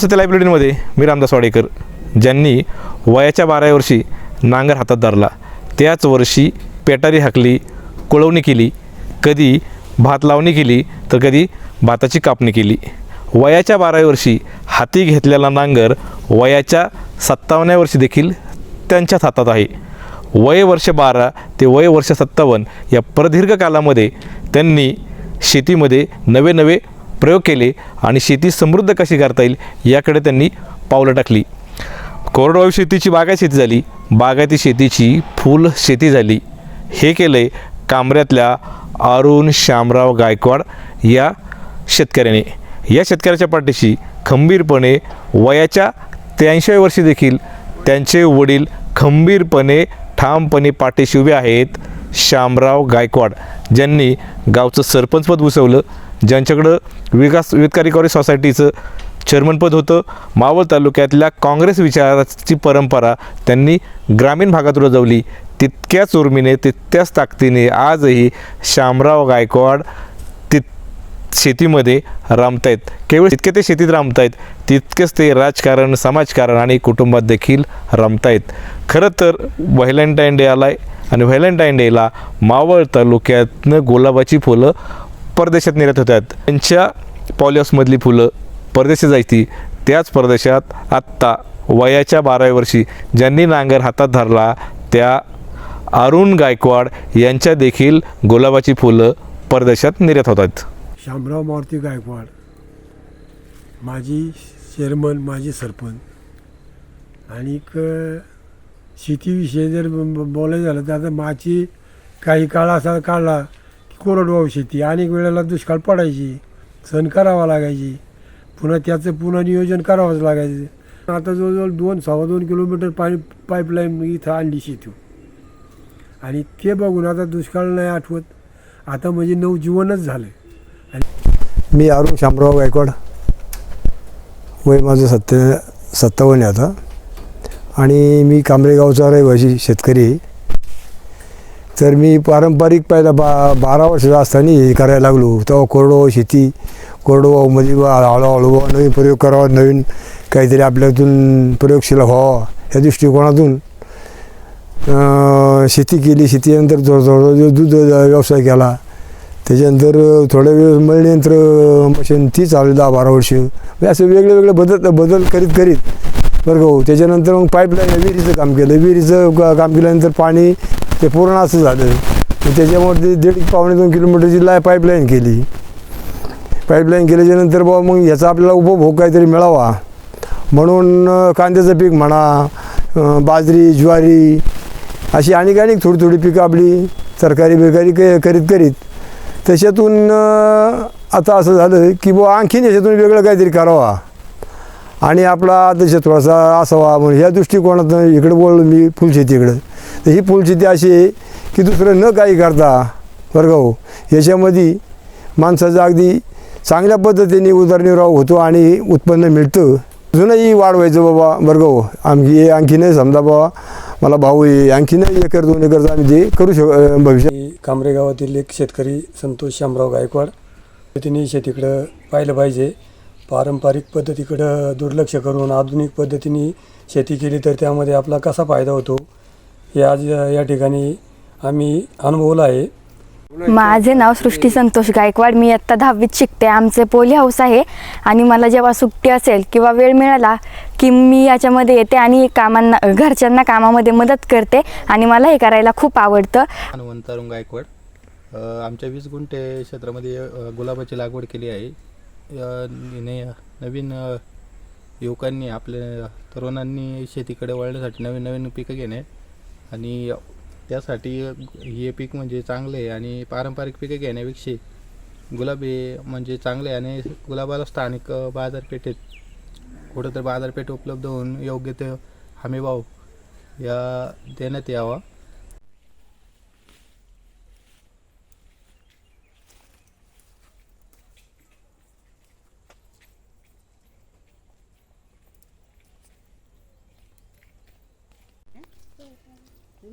सत्य लायब्ररीमध्ये मी रामदास वाडेकर ज्यांनी वयाच्या बाराव्या वर्षी नांगर हातात धरला. त्याच वर्षी पेटारी हाकली कुळवणी केली कधी भात लावणी केली तर कधी भाताची कापणी केली. वयाच्या बाराव्या वर्षी हाती घेतलेला नांगर वयाच्या सत्तावन्या वर्षी देखील त्यांच्याच हातात आहे. वय वर्ष बारा ते वय वर्ष सत्तावन्न या प्रदीर्घ कालामध्ये त्यांनी शेतीमध्ये नवे नवे प्रयोग केले आणि शेती समृद्ध कशी करता येईल याकडे त्यांनी पावलं टाकली. कोरडवाहू शेतीची बागायत शेती झाली. बागायती शेतीची फुल शेती झाली. हे केलं आहे कांबऱ्यातल्या अरुण श्यामराव गायकवाड या शेतकऱ्याने. या शेतकऱ्याच्या पाठीशी खंबीरपणे वयाच्या त्र्याऐंशीव्या वर्षी देखील त्यांचे वडील खंबीरपणे ठामपणे पाठीशी उभे आहेत श्यामराव गायकवाड. ज्यांनी गावचं सरपंचपद भूषवलं. ज्यांच्याकडं विकास विकारिकारी सोसायटीचं चेअरमनपद होतं. मावळ तालुक्यातल्या काँग्रेस विचाराची परंपरा त्यांनी ग्रामीण भागात रुजवली. तितक्याच उर्मीने तितक्याच ताकदीने आजही शामराव गायकवाड तित शेतीमध्ये रामतायत. केवळ जितके ते शेतीत रामतायत तितकेच ते राजकारण समाजकारण आणि कुटुंबात देखील रमतायत. खरं तर व्हॅलेंटाईन डे आला आहे आणि व्हॅलेंटाईन डेला मावळ तालुक्यातनं गुलाबाची फुलं परदेशात निर्यात होतात त्यांच्या पॉलिहाऊसमधली फुलं परदेशात जायची. त्याच परदेशात आत्ता वयाच्या बाराव्या वर्षी ज्यांनी नांगर हातात धरला त्या अरुण गायकवाड यांच्या देखील गुलाबाची फुलं परदेशात निर्यात होतात. शामराव मारुती गायकवाड माझी चेअरमन माझी सरपंच आणि शेतीविषयी जर बोलायचं झालं तर आता माझी काही काळ असा काढला कोरडवाहू शेती. अनेक वेळेला दुष्काळ पडायची सण करावा लागायची पुन्हा त्याचं पुन्हा नियोजन करावंच लागायचं. आता जवळजवळ दोन सव्वा दोन किलोमीटर पाणी पाईपलाईन इथं आणली शेती. आणि ते बघून आता दुष्काळ नाही आठवत. आता म्हणजे नवजीवनच झालं मी अरुण शामराव गायकवाड. वय माझं सत्य सत्तावन्न आहे आता. आणि मी कांबरेगावचा रहिवासी शेतकरी आहे. तर मी पारंपरिक पहिला बा बारा वर्षाचा असताना हे करायला लागलो. तेव्हा कोरडवाहू शेती कोरडवाहूमध्ये बा हळूहळू नवीन प्रयोग करावा नवीन काहीतरी आपल्यातून प्रयोगशील व्हावा या दृष्टिकोनातून शेती केली. शेतीनंतर थोडं थोडं दूध व्यवसाय केला. त्याच्यानंतर थोड्या वेळ मळणीयंत्र मशीन ती चालू दहा बारा वर्ष. म्हणजे असं वेगळे वेगळे बदल बदल करीत करीत. बरं का हो. त्याच्यानंतर मग पाईपलाईन विहिरीचं काम केलं. विहिरीचं काम केल्यानंतर पाणी ते पूर्ण असं झालं. मग त्याच्यामुळे ते दीड पावणे दोन किलोमीटरची लाय पाईपलाईन केली. पाईपलाईन केल्याच्यानंतर बाबा मग याचा आपल्याला उपभोग काहीतरी मिळावा. म्हणून कांद्याचं पीक म्हणा बाजरी ज्वारी अशी अनेक अनेक थोडी थोडी पिकं आपली सरकारी बेकारी करीत करीत त्याच्यातून आता असं झालं की बुवा आणखीन याच्यातून वेगळं काहीतरी करावा. आणि आपला आदर्श थोडासा असावा म्हणून ह्या दृष्टिकोनातून इकडे बोललो मी फुलशेतीकडं तर ही फुलशेती अशी आहे की दुसरं न काही करता बरं हो याच्यामध्ये माणसाचा अगदी चांगल्या पद्धतीने उदरनिर्वाह होतो आणि उत्पन्न मिळतं. अजूनही वाढवायचं बाबा बरं आणखी हो आणखी नाही समजा बाबा मला भाऊ आहे आणखीनही एकर दोन एकरचं आम्ही ते करू शक भविष्य भविष्यात. कांबरे गावातील एक शेतकरी संतोष शामराव गायकवाड तिने शेतीकडं पाहिलं पाहिजे. पारंपरिक पद्धतीकडं दुर्लक्ष करून आधुनिक पद्धतीने शेती केली तर त्यामध्ये आपला कसा फायदा होतो? हे आज या ठिकाणी आम्ही अनुभवलं आहे. माझे नाव सृष्टी संतोष गायकवाड. मी आत्ता दहावीत शिकते. आमचे पोली हाऊस आहे आणि मला जेव्हा सुट्टी असेल किंवा वेळ मिळाला की मी याच्यामध्ये येते आणि कामांना घरच्यांना कामामध्ये मदत करते आणि मला हे करायला खूप आवडतं. हनुमंत गायकवाड. अ, आमच्या वीस गुंठे क्षेत्रामध्ये गुलाबाची लागवड केली आहे. ने नवीन युवकांनी आपल्या तरुणांनी शेतीकडे वळण्यासाठी नवीन नवीन पिकं घेणे. आणि त्यासाठी हे पीक म्हणजे चांगले आहे आणि पारंपरिक पिकं घेण्यापेक्षा गुलाब हे म्हणजे चांगले आहे आणि गुलाबाला स्थानिक बाजारपेठेत कुठं तर बाजारपेठ उपलब्ध होऊन योग्य ते हमीभाव या देण्यात यावा.